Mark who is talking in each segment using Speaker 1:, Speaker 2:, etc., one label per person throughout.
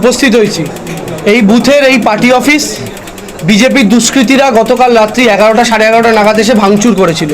Speaker 1: উপস্থিত হয়েছি। এই বুথের এই পার্টি অফিস বিজেপির দুষ্কৃতীরা গতকাল রাত্রি এগারোটা, সাড়ে এগারোটা নাগাদ এসে ভাঙচুর করেছিল।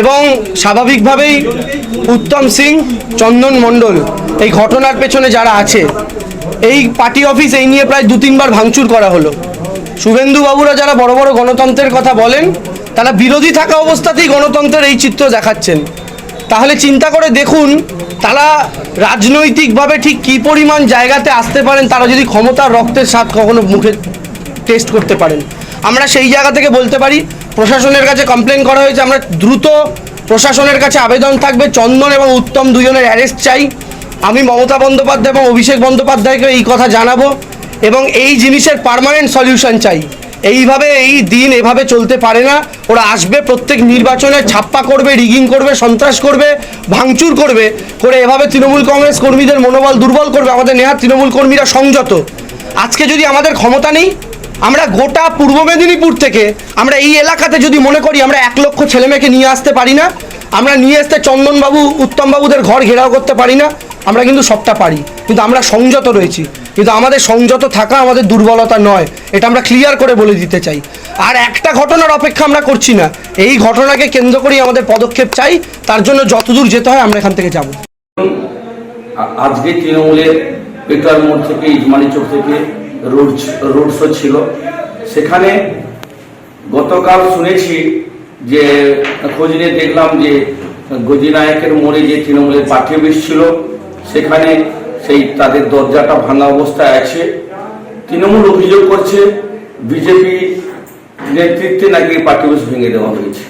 Speaker 1: এবং স্বাভাবিকভাবেই উত্তম সিং, চন্দন মণ্ডল এই ঘটনার পেছনে যারা আছে, এই পার্টি অফিস এই নিয়ে প্রায় দু তিনবার ভাঙচুর করা হলো। শুভেন্দু বাবুরা যারা বড় বড় গণতন্ত্রের কথা বলেন, তারা বিরোধী থাকা অবস্থাতেই গণতন্ত্রের এই চিত্র দেখাচ্ছেন। তাহলে চিন্তা করে দেখুন তারা রাজনৈতিকভাবে ঠিক কী পরিমাণ জায়গাতে আসতে পারেন, তারা যদি ক্ষমতার রক্তের স্বাদ কখনো মুখে টেস্ট করতে পারেন। আমরা সেই জায়গা থেকে বলতে পারি, প্রশাসনের কাছে কমপ্লেন করা হয়েছে, আমরা দ্রুত প্রশাসনের কাছে আবেদন থাকবে, চন্দন এবং উত্তম দুজনের অ্যারেস্ট চাই। আমি মমতা বন্দ্যোপাধ্যায় এবং অভিষেক বন্দ্যোপাধ্যায়কে এই কথা জানাব এবং এই জিনিসের পার্মানেন্ট সলিউশন চাই। এইভাবে এই দিন এভাবে চলতে পারে না। ওরা আসবে, প্রত্যেক নির্বাচনে ছাপ্পা করবে, রিগিং করবে, সন্ত্রাস করবে, ভাঙচুর করবে, করে এভাবে তৃণমূল কংগ্রেস কর্মীদের মনোবল দুর্বল করবে। আমাদের নেহাত তৃণমূল কর্মীরা সংযত। আজকে যদি আমাদের ক্ষমতা নেই, আমরা গোটা পূর্ব মেদিনীপুর থেকে, আমরা এই এলাকাতে যদি মনে করি আমরা এক লক্ষ ছেলেমেয়েকে নিয়ে আসতে পারি না, আমরা নিয়ে আসতে চন্দনবাবু, উত্তমবাবুদের ঘর ঘেরাও করতে পারি না, আমরা কিন্তু সবটা পারি। কিন্তু আমরা সংযত রয়েছি। কিন্তু আমাদের সংযত থাকা আমাদের দুর্বলতা নয়। এটা আমরা ক্লিয়ার করে বলে দিতে চাই। আর একটা ঘটনার অপেক্ষা আমরা করছি না। এই ঘটনাকে কেন্দ্র করেই আমাদের পদক্ষেপ চাই। তার জন্য যতদূর যেতে হয় আমরা এখান থেকে যাব।
Speaker 2: আজকে তৃণমূলের পেটার মোড় থেকে ইজমালি চোখ থেকে রোড রোড শো ছিল। সেখানে গতকাল শুনেছি যে, খোঁজ নিয়ে দেখলাম যে গজিনায়কের মোড়ে যে তৃণমূলের অফিস ছিল, সেখানে সেই তাদের দরজাটা ভাঙা অবস্থায় আছে। তৃণমূল অভিযোগ করছে বিজেপি নেতৃত্বে নাকি পার্টি অফিস ভেঙে দেওয়া হয়েছে।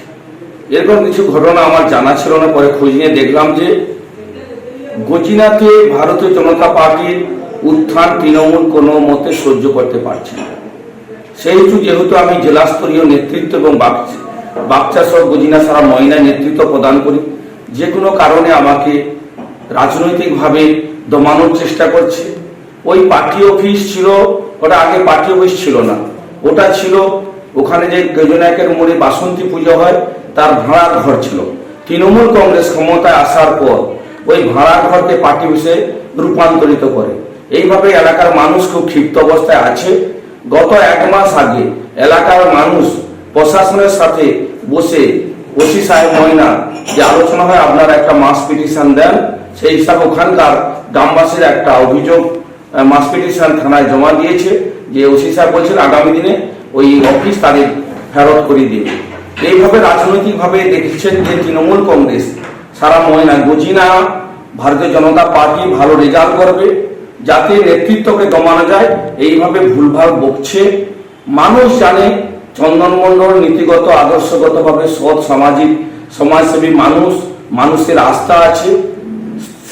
Speaker 2: এরকম কিছু ঘটনা আমার জানা ছিল না, পরে খোঁজ নিয়ে দেখলাম যে গজিনাতে ভারতীয় জনতা পার্টির উত্থান তৃণমূল কোনো মতে সহ্য করতে পারছে না। সেহেতু যেহেতু আমি জেলা স্তরীয় নেতৃত্ব এবং বাচ্চা সহ গজিনা সারা ময়না নেতৃত্ব প্রদান করি, যে কোনো কারণে আমাকে রাজনৈতিকভাবে দমানোর চেষ্টা করছে। ওই পার্টি অফিস ছিল, ওটা আগে পার্টি অফিস ছিল না। ওটা ছিল ওখানে যে গজনায়কের মোড়ে বাসন্তী পুজো হয়, তার ভাড়ার ঘর ছিল। তৃণমূল কংগ্রেস ক্ষমতায় আসার পর ওই ভাড়া ঘরকে পার্টি অফিসে রূপান্তরিত করে। এইভাবে এলাকার মানুষ খুব ক্ষিপ্ত অবস্থায় আছে। গত এক মাস আগে এলাকার মানুষ প্রশাসনের সাথে বসে ওসি সাহেব ময়না যে আলোচনা হয়, আপনারা একটা মাস পিটিশন দেন। সেই হিসাবে ওখানকার গ্রামবাসীর একটা অভিযোগ মাস পিটিশন থানায় জমা দিয়েছে যে ওসি সাহেব বলছেন আগামী দিনে ওই অফিস তাদের ফেরত করে দেবে। এইভাবে রাজনৈতিকভাবে দেখছেন যে তৃণমূল কংগ্রেস, সারা ময়না, গজিনা, ভারতীয় জনতা পার্টি ভালো রেজাল্ট করবে, যাতে নেতৃত্বকে দমানো যায়, এইভাবে ভুলভাল বকছে। মানুষ জানে চন্দন মণ্ডল নীতিগত, আদর্শগতভাবে সৎ, সামাজিক, সমাজসেবী মানুষ, মানুষের আস্থা আছে।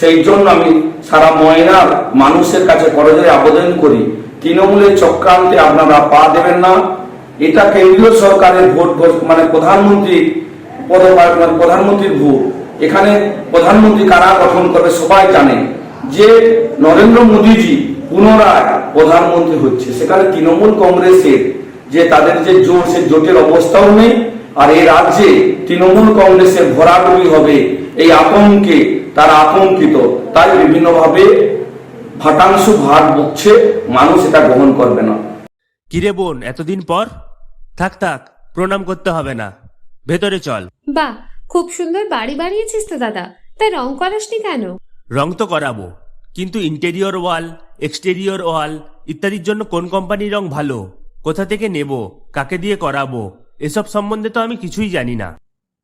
Speaker 2: সেই জন্য আমি সারা ময়নার মানুষের কাছে করজোড়ে আবেদন করি, তৃণমূলের চক্রান্তে আপনারা পা দেবেন না। এটা কেন্দ্রীয় সরকারের ভোট মানে প্রধানমন্ত্রী মানে প্রধানমন্ত্রীর ভোট। এখানে প্রধানমন্ত্রী কারা গঠন করবে সবাই জানে। যে নরেন্দ্র মোদীজি পুনরায় প্রধানমন্ত্রী হচ্ছে, সেখানে তৃণমূল কংগ্রেসের যে তাদের যে জোট সে জোটের অবস্থাও নেই। আর এই রাজ্যে তৃণমূল কংগ্রেসের ভরাডুবি হবে এই আতঙ্কে তারা আতঙ্কিত। তাই বিভিন্নভাবে ভাটাংশ ভাট বকছে মানুষ এটা গ্রহণ করবে না।
Speaker 3: কিরে বোন এতদিন পর? থাক থাক প্রণাম করতে হবে না। ভেতরে চল।
Speaker 4: বাহ খুব সুন্দর বাড়ি বানিয়েছিস তো দাদা। তাই রং করাসনি কেন?
Speaker 3: রং তো করাবো কিন্তু ইন্টেরিয়র ওয়াল এক্সটেরিয়র ওয়াল ইত্যাদির জন্য কোন কোম্পানির রং ভালো? কোথা থেকে নেব? কাকে দিয়ে করাবো? এসব সম্বন্ধে তো আমি কিছুই জানি না।